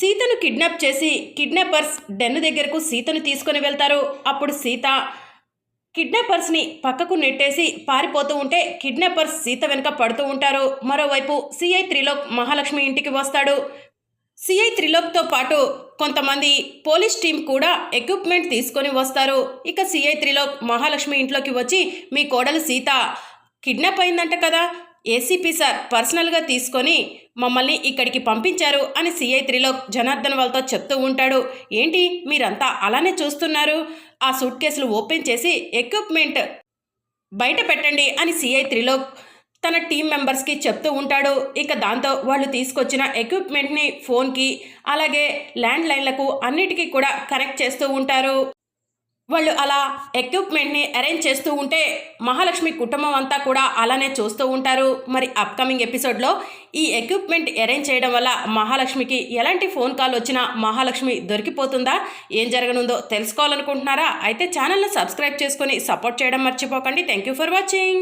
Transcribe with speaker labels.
Speaker 1: సీతను కిడ్నాప్ చేసి kidnappers den దగ్గరకు సీతను తీసుకొని వెళ్తారు. అప్పుడు సీత కిడ్నాపర్స్ని పక్కకు నెట్టేసి పారిపోతూ ఉంటే కిడ్నాపర్స్ సీత వెనుక పడుతూ ఉంటారు. మరోవైపు సిఐ త్రిలోక్ మహాలక్ష్మి ఇంటికి వస్తాడు. సిఐ త్రిలోక్తో పాటు కొంతమంది పోలీస్ టీం కూడా ఎక్విప్మెంట్ తీసుకొని వస్తారు. ఇక సిఐ త్రిలోక్ మహాలక్ష్మి ఇంట్లోకి వచ్చి మీ కోడలు సీత కిడ్నాప్ అయిందంట కదా ఏసీపీ సార్ పర్సనల్గా తీసుకొని మమ్మల్ని ఇక్కడికి పంపించారు అని సిఐ త్రిలోక్ జనార్దన్ వాళ్ళతో చెప్తూ ఉంటాడు. ఏంటి మీరంతా అలానే చూస్తున్నారు? ఆ సూట్ కేసులు ఓపెన్ చేసి ఎక్విప్మెంట్ బయట పెట్టండి అని సిఐ త్రిలోక్ తన టీం మెంబర్స్కి చెప్తూ ఉంటాడు. ఇక దాంతో వాళ్ళు తీసుకొచ్చిన ఎక్విప్మెంట్ని ఫోన్కి అలాగే ల్యాండ్ లైన్లకు అన్నిటికీ కూడా కనెక్ట్ చేస్తూ ఉంటారు. వాళ్ళు అలా ఎక్విప్మెంట్ని అరేంజ్ చేస్తూ ఉంటే మహాలక్ష్మి కుటుంబం అంతా కూడా అలానే చూస్తూ ఉంటారు. మరి అప్కమింగ్ ఎపిసోడ్లో ఈ ఎక్విప్మెంట్ అరేంజ్ చేయడం వల్ల మహాలక్ష్మికి ఎలాంటి ఫోన్ కాల్ వచ్చినా మహాలక్ష్మి దొరికిపోతుందా? ఏం జరగనుందో తెలుసుకోవాలనుకుంటున్నారా? అయితే ఛానల్ను సబ్స్క్రైబ్ చేసుకొని సపోర్ట్ చేయడం మర్చిపోకండి. Thank you for watching.